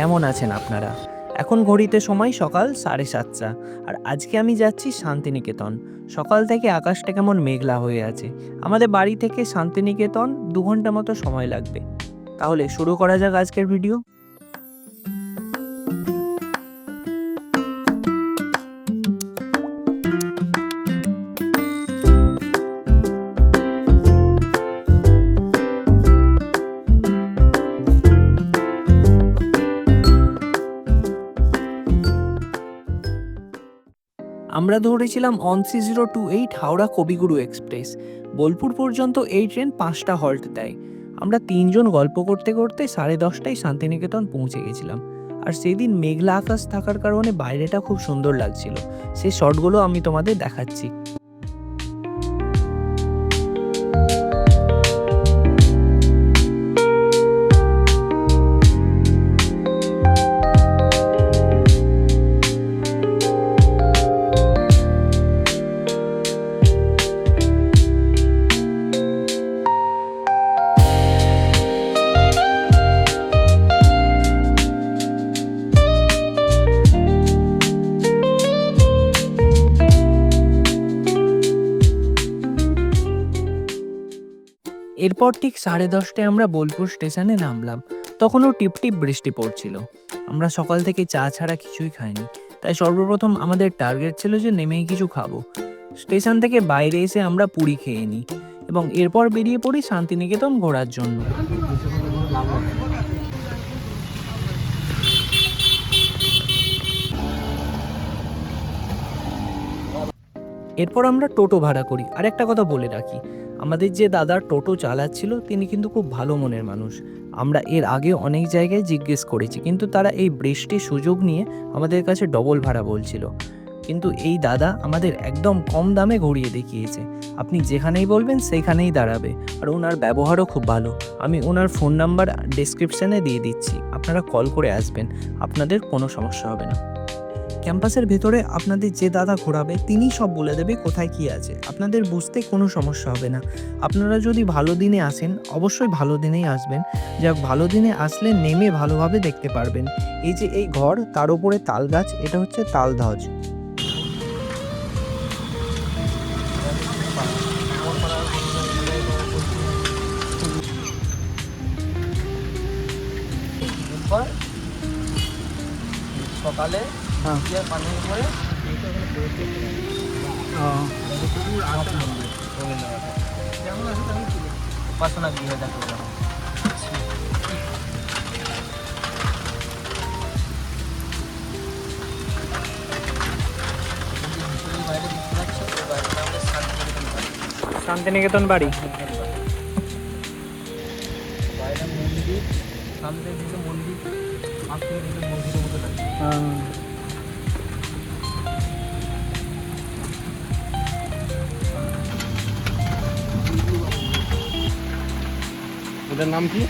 কেমন আছেন আপনারা? এখন ঘড়িতে সময় সকাল সাড়ে সাতটা। আর আজকে আমি যাচ্ছি শান্তিনিকেতন। সকাল থেকে আকাশটা কেমন মেঘলা হয়ে আছে। আমাদের বাড়ি থেকে শান্তিনিকেতন দু ঘণ্টা মতো সময় লাগবে। তাহলে শুরু করা যাক আজকের ভিডিও। আমরা ধরেছিলাম on three zero two eight Howrah Kaviguru express. Bolpur পর্যন্ত এই ট্রেন পাঁচটা হল্ট দেয়। আমরা তিনজন গল্প করতে করতে সাড়ে দশটায় শান্তিনিকেতন পৌঁছে গেছিলাম। আর সেদিন মেঘলা আকাশ থাকার কারণে বাইরেটা খুব সুন্দর লাগছিল। সেই শটগুলো আমি তোমাদের দেখাচ্ছি। এরপর ঠিক সাড়ে দশটায় আমরা বোলপুর স্টেশনে নামলাম। তখনও টিপটিপ বৃষ্টি পড়ছিল। আমরা সকাল থেকে চা ছাড়া কিছুই খাইনি। তাই সর্বপ্রথম আমাদের টার্গেট ছিল যে নেমেই কিছু খাব। স্টেশন থেকে বাইরে এসে আমরা পুরী খেয়ে নিই এবং এরপর বেরিয়ে পড়ি শান্তিনিকেতন ঘোরার জন্য। এরপর আমরা টোটো ভাড়া করি। আর একটা কথা বলে রাখি, আমাদের যে দাদা টোটো চালাচ্ছিল, তিনি কিন্তু খুব ভালো মনের মানুষ। আমরা এর আগে অনেক জায়গায় জিজ্ঞেস করেছি, কিন্তু তারা এই বৃষ্টির সুযোগ নিয়ে আমাদের কাছে ডবল ভাড়া বলছিল। কিন্তু এই দাদা আমাদের একদম কম দামে ঘুরিয়ে দেখিয়েছে। আপনি যেখানেই বলবেন সেইখানেই দাঁড়াবে। আর ওনার ব্যবহারও খুব ভালো। আমি ওনার ফোন নাম্বার ডেসক্রিপশানে দিয়ে দিচ্ছি। আপনারা কল করে আসবেন। আপনাদের কোনো সমস্যা হবে না। ক্যাম্পাসের ভেতরে আপনাদের যে দাদা ঘোরাবে, তিনি সব বলে দেবে কোথায় কি আছে। আপনাদের বুঝতে কোনো সমস্যা হবে না। আপনারা যদি ভালো দিনে আসেন, অবশ্যই ভালো দিনেই আসবেন। যা ভালো দিনে আসলে নেমে ভালোভাবে দেখতে পারবেন। এই যে এই ঘর, তার উপরে তাল গাছ, এটা হচ্ছে তালধ্বজ সকালে দিয়ে পানির উপরে উপাসনা গৃহে দেখো শান্তিনিকেতন বাড়ি। বাইরে মন্দির সামনে মন্দির মন্দিরের মতো ওটার নাম কি?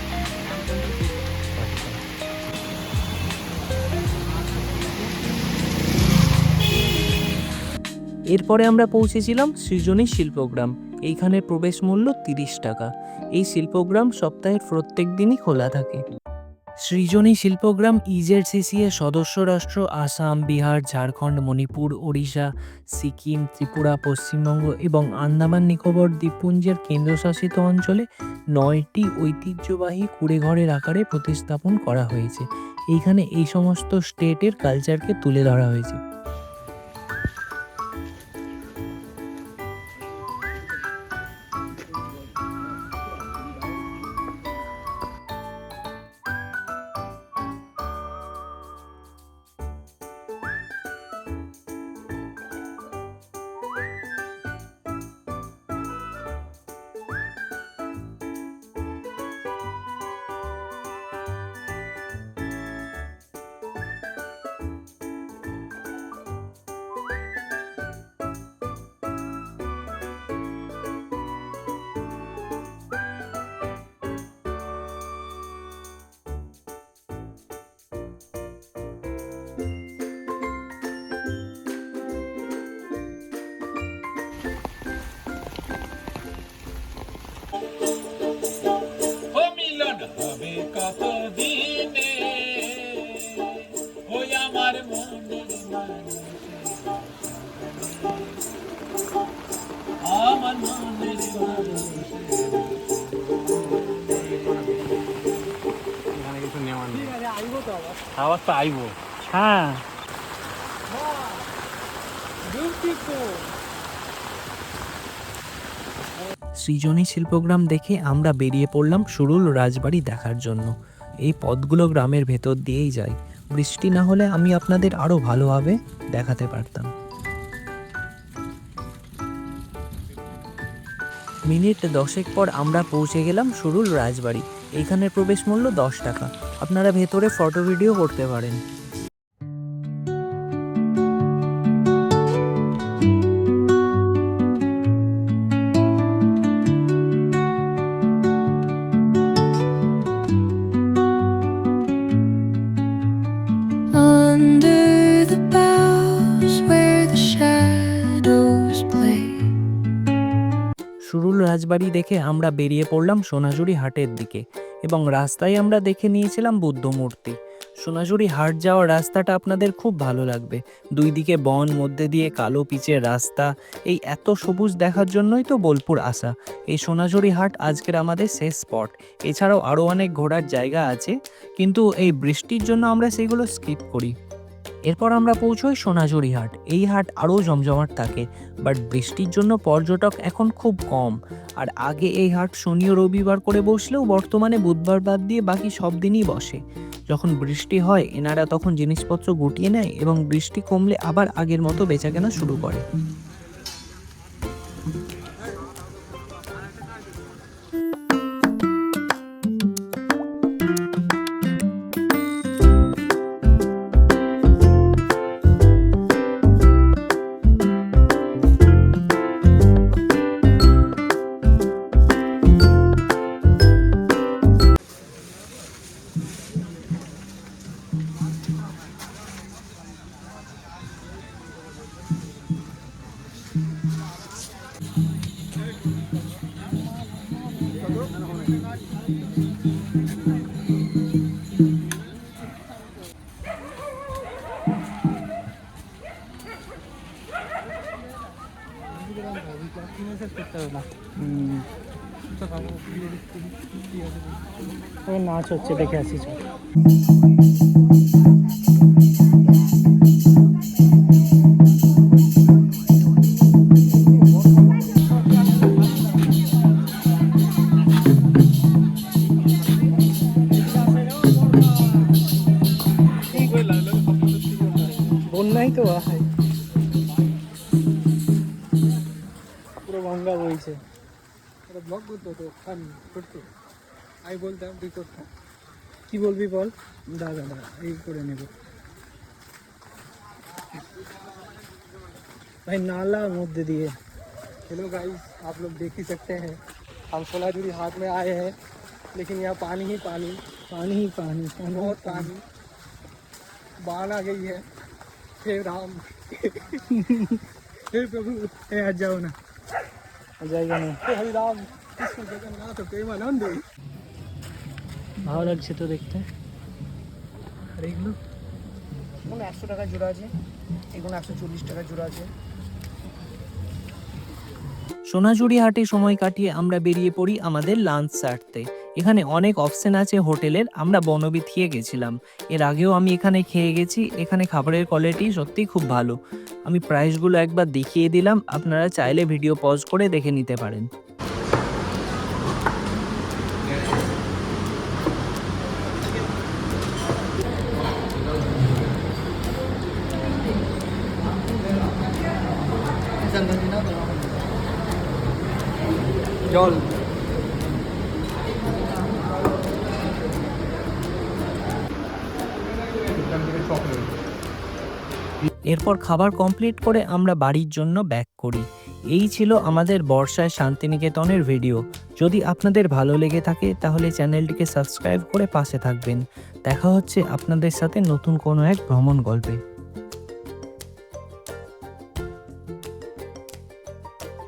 এরপরে আমরা পৌঁছেছিলাম সৃজনী শিল্পগ্রাম। এইখানে প্রবেশ মূল্য তিরিশ টাকা। এই শিল্পগ্রাম সপ্তাহের প্রত্যেক দিনই খোলা থাকে। সৃজনী শিল্পগ্রাম ইজেডসিসি এর সদস্য রাষ্ট্র আসাম, বিহার, ঝাড়খণ্ড, মণিপুর, ওড়িশা, সিকিম, ত্রিপুরা, পশ্চিমবঙ্গ এবং আন্দামান, নিকোবর দ্বীপপুঞ্জের কেন্দ্রশাসিত অঞ্চলে নয়টি ঐতিহ্যবাহী কুড়েঘরের আকারে প্রতিস্থাপন করা হয়েছে। এইখানে এই সমস্ত স্টেটের কালচারকে তুলে ধরা হয়েছে। আমার মনের হ্যাঁ সৃজনী শিল্পগ্রাম দেখে আমরা বেরিয়ে পড়লাম সুরুল রাজবাড়ি দেখার জন্য। এই পথগুলো গ্রামের ভেতর দিয়েই যায়। বৃষ্টি না হলে আমি আপনাদের আরও ভালোভাবে দেখাতে পারতাম। মিনিট দশেক পর আমরা পৌঁছে গেলাম সুরুল রাজবাড়ি। এইখানের প্রবেশ মূল্য দশ টাকা। আপনারা ভেতরে ফটো ভিডিও করতে পারেন। রাজবাড়ি দেখে আমরা বেরিয়ে পড়লাম সোনাঝুরি হাটের দিকে এবং রাস্তায় আমরা দেখে নিয়েছিলাম বুদ্ধ মূর্তি। সোনাঝুরি হাট যাওয়ার রাস্তাটা আপনাদের খুব ভালো লাগবে। দুই দিকে বন, মধ্যে দিয়ে কালো পিচের রাস্তা। এই এত সবুজ দেখার জন্যই তো বোলপুর আসা। এই সোনাঝুরি হাট আজকের আমাদের শেষ স্পট। এছাড়াও আরও অনেক ঘোরার জায়গা আছে। কিন্তু এই বৃষ্টির জন্য আমরা সেগুলো স্কিপ করি। এরপর আমরা পৌঁছই সোনাঝুরি হাট। এই হাট আরও জমজমাট থাকে বাট বৃষ্টির জন্য পর্যটক এখন খুব কম। আর আগে এই হাট শনি ও রবিবার করে বসলেও বর্তমানে বুধবার বাদ দিয়ে বাকি সব দিনই বসে। যখন বৃষ্টি হয়, এনারা তখন জিনিসপত্র গুটিয়ে নেয় এবং বৃষ্টি কমলে আবার আগের মতো বেচাকেনা শুরু করে। নাচ হচ্ছে দেখে আসি বন্যাই তো ভাই এটা ব্লগ করতো তো খান করতো আমি বলতাম তুই করতাম কি বলবি বল দাদা দাদা এই করে নেব ভাই নালা মধ্যে দিয়ে हेलो गाइस आप लोग देख ही सकते हैं हम सोनाजुरी हाट में आए हैं लेकिन यहाँ पानी ही पानी पानी ही पानी पानी बहुत पानी बाढ़ आ गई है हे राम हे प्रभु এ আর যাও না আর জায়গা নেই। ভালো লাগছে তো দেখতে। আর এগুলো এগুলো একশো টাকা জোড়া আছে এগুলো একশো চল্লিশ টাকা জোড়া আছে। সোনাঝুরি হাটে সময় কাটিয়ে আমরা বেরিয়ে পড়ি আমাদের লাঞ্চ সারতে এখানে অনেক অপশন আছে হোটেলের, আমরা বনবিথিয়ে গেছিলাম। এর আগেও আমি এখানে খেয়ে গেছি, এখানে খাবারের কোয়ালিটি সত্যিই খুব ভালো। আমি প্রাইসগুলো একবার দেখিয়ে দিলাম, আপনারা চাইলে ভিডিও পজ করে দেখে নিতে পারেন। জল। এরপর খাবার কমপ্লিট করে আমরা বাড়ির জন্য ব্যাক করি। এই ছিল আমাদের বর্ষায় শান্তিনিকেতনের ভিডিও যদি আপনাদের ভালো লেগে থাকে, তাহলে চ্যানেলটিকে সাবস্ক্রাইব করে পাশে থাকবেন। দেখা হচ্ছে আপনাদের সাথে নতুন কোনো এক ভ্রমণ গল্পে।